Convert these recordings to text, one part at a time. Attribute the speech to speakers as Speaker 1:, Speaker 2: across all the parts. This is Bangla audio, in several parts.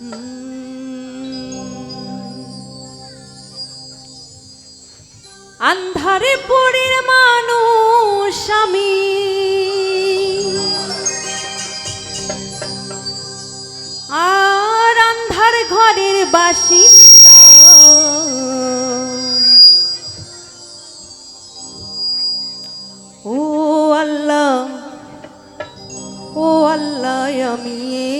Speaker 1: আন্ধারে পড়ের মানুষ আমি। আর আন্ধার ঘরের বাসিন্দা। ও আল্লাহ ও আল্লাহ আমি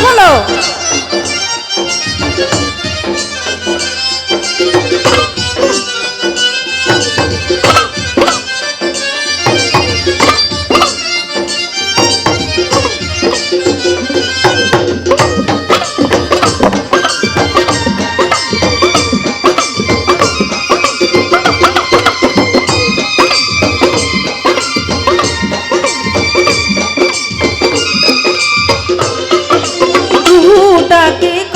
Speaker 1: আহা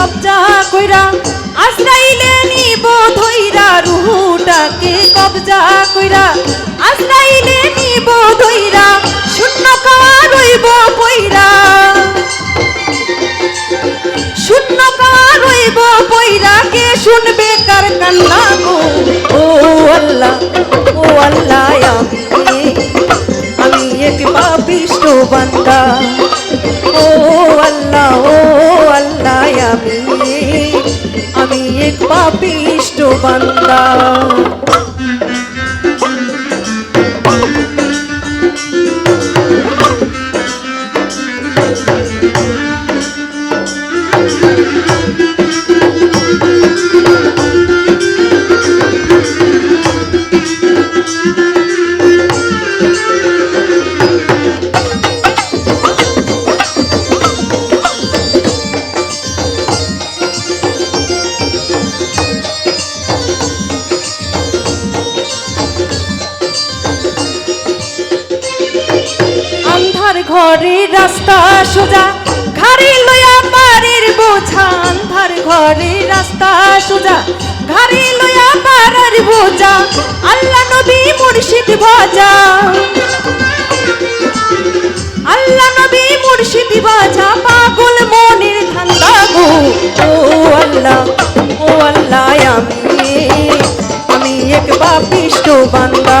Speaker 1: কবজা কইরা আজরাইলে নিব ধইরা রুহুটাকে। কবজা কইরা আজরাইলে নিব ধইরা, শূন্য কাওয়া রইব পইরা। শূন্য কাওয়া রইব পইরা, কে শুনবে কার কান্না গো? ও আল্লাহ ও আল্লাহ, আমি আমি এক পাপিষ্ট পাপিষ্ট বান্দা। আন্ধার ঘরে রাস্তা সোজা ঘাড়ি লয়া পারের বোঝা, আন্ধার ঘরে রাস্তা সোজা ঘাড়ি লয়া পারের বোঝা, আল্লাহ নবী মুর্শিদ ভজা আল্লাহ নবী মুর্শিদ বাজা পাগল মনের ধান্দা গো। ও আল্লাহ ও আল্লাহ, আমি আমি এক পাপিষ্ট বান্দা।